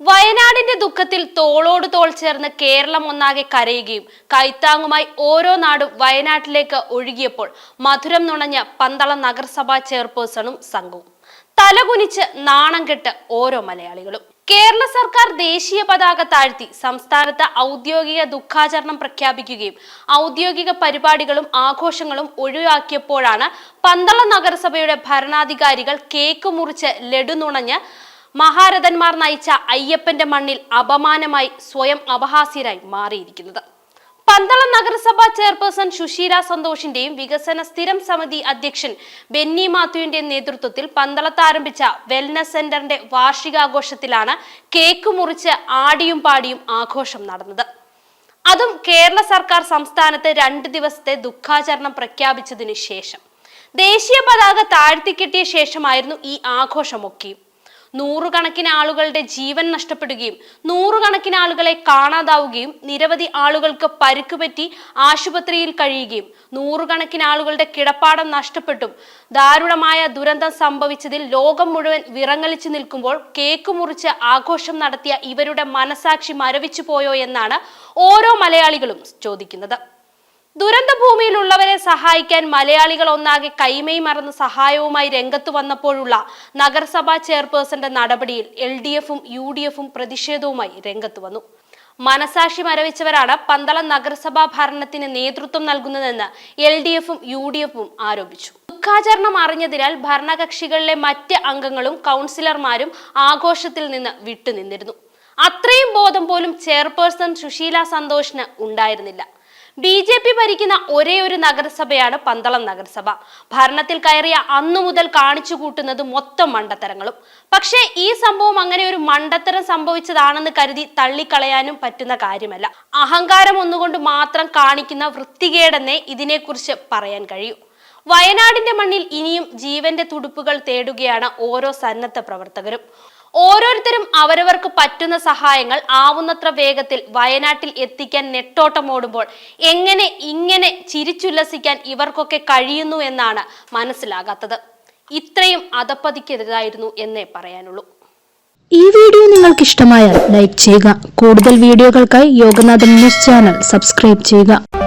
വയനാടിന്റെ ദുഃഖത്തിൽ തോളോട് തോൾ ചേർന്ന് കേരളം ഒന്നാകെ കരയുകയും കൈത്താങ്ങുമായി ഓരോ നാടും വയനാട്ടിലേക്ക് ഒഴുകിയപ്പോൾ മധുരം നുണഞ്ഞ പന്തളം നഗരസഭാ ചെയർപേഴ്സണും സംഘവും. തലകുനിച്ച് നാണം കെട്ട് ഓരോ മലയാളികളും. കേരള സർക്കാർ ദേശീയ പതാക താഴ്ത്തി സംസ്ഥാനത്ത് ഔദ്യോഗിക ദുഃഖാചരണം പ്രഖ്യാപിക്കുകയും ഔദ്യോഗിക പരിപാടികളും ആഘോഷങ്ങളും ഒഴിവാക്കിയപ്പോഴാണ് പന്തളം നഗരസഭയുടെ ഭരണാധികാരികൾ കേക്ക് മുറിച്ച് ലഡു നുണഞ്ഞ് മഹാരഥന്മാർ നയിച്ച അയ്യപ്പന്റെ മണ്ണിൽ അപമാനമായി സ്വയം അപഹാസ്യരായി മാറിയിരിക്കുന്നത്. പന്തളം നഗരസഭാ ചെയർപേഴ്സൺ സുശീല സന്തോഷിന്റെയും വികസന സ്ഥിരം സമിതി അധ്യക്ഷൻ ബെന്നി മാത്യുവിന്റെയും നേതൃത്വത്തിൽ പന്തളത്ത് ആരംഭിച്ച വെൽനസ് സെന്ററിന്റെ വാർഷികാഘോഷത്തിലാണ് കേക്ക് മുറിച്ച് ആടിയും പാടിയും ആഘോഷം നടന്നത്. അതും കേരള സർക്കാർ സംസ്ഥാനത്ത് രണ്ട് ദിവസത്തെ ദുഃഖാചരണം പ്രഖ്യാപിച്ചതിനു ശേഷം. ദേശീയ പതാക താഴ്ത്തിക്കെട്ടിയ ശേഷമായിരുന്നു ഈ ആഘോഷമൊക്കെയും. നൂറുകണക്കിന് ആളുകളുടെ ജീവൻ നഷ്ടപ്പെടുകയും നൂറുകണക്കിന് ആളുകളെ കാണാതാവുകയും നിരവധി ആളുകൾക്ക് പരുക്കുപറ്റി ആശുപത്രിയിൽ കഴിയുകയും നൂറുകണക്കിന് ആളുകളുടെ കിടപ്പാടം നഷ്ടപ്പെട്ടും ദാരുണമായ ദുരന്തം സംഭവിച്ചതിൽ ലോകം മുഴുവൻ വിറങ്ങലിച്ചു നിൽക്കുമ്പോൾ കേക്ക് മുറിച്ച് ആഘോഷം നടത്തിയ ഇവരുടെ മനസാക്ഷി മരവിച്ചു പോയോ എന്നാണ് ഓരോ മലയാളികളും ചോദിക്കുന്നത്. ദുരന്ത ഭൂമിയിലുള്ളവരെ സഹായിക്കാൻ മലയാളികൾ ഒന്നാകെ കൈമൈ മറന്ന് സഹായവുമായി രംഗത്തു വന്നപ്പോഴുള്ള നഗരസഭാ ചെയർപേഴ്സന്റെ നടപടിയിൽ എൽ ഡി എഫും യു ഡി എഫും പ്രതിഷേധവുമായി രംഗത്തു വന്നു. മനസാക്ഷി മരവിച്ചവരാണ് പന്തളം നഗരസഭാ ഭരണത്തിന് നേതൃത്വം നൽകുന്നതെന്ന് എൽ ഡി എഫും യു ഡി എഫും ആരോപിച്ചു. ദുഃഖാചരണം അറിഞ്ഞതിനാൽ ഭരണകക്ഷികളിലെ മറ്റ് അംഗങ്ങളും കൗൺസിലർമാരും ആഘോഷത്തിൽ നിന്ന് വിട്ടുനിന്നിരുന്നു. അത്രയും ബോധം പോലും ചെയർപേഴ്സൺ സുശീല സന്തോഷിന് ഉണ്ടായിരുന്നില്ല. ബി ജെ പി ഭരിക്കുന്ന ഒരേ ഒരു നഗരസഭയാണ് പന്തളം നഗരസഭ. ഭരണത്തിൽ കയറിയ അന്നു മുതൽ കാണിച്ചു കൂട്ടുന്നത് മൊത്തം മണ്ടത്തരങ്ങളും. പക്ഷേ ഈ സംഭവം അങ്ങനെ ഒരു മണ്ടത്തരം സംഭവിച്ചതാണെന്ന് കരുതി തള്ളിക്കളയാനും പറ്റുന്ന കാര്യമല്ല. അഹങ്കാരം ഒന്നുകൊണ്ട് മാത്രം കാണിക്കുന്ന വൃത്തികേടെന്നേ ഇതിനെക്കുറിച്ച് പറയാൻ കഴിയൂ. വയനാടിന്റെ മണ്ണിൽ ഇനിയും ജീവന്റെ തുടുപ്പുകൾ തേടുകയാണ് ഓരോ സന്നദ്ധ പ്രവർത്തകരും. ഓരോരുത്തരും അവരവർക്ക് പറ്റുന്ന സഹായങ്ങൾ ആവുന്നത്ര വേഗത്തിൽ വയനാട്ടിൽ എത്തിക്കാൻ നെട്ടോട്ടമോടുമ്പോൾ എങ്ങനെ ഇങ്ങനെ ചിരിച്ചുല്ലസിക്കാൻ ഇവർക്കൊക്കെ കഴിയുന്നു എന്നാണ് മനസ്സിലാകാത്തത്. ഇത്രയും അതപ്പതിക്കരുതായിരുന്നു എന്നേ പറയാനുള്ളൂ. ഈ വീഡിയോ നിങ്ങൾക്ക് ഇഷ്ടമായാൽ ലൈക്ക് ചെയ്യുക. കൂടുതൽ വീഡിയോകൾക്കായി യോഗനാഥൻ ന്യൂസ് ചാനൽ സബ്സ്ക്രൈബ് ചെയ്യുക.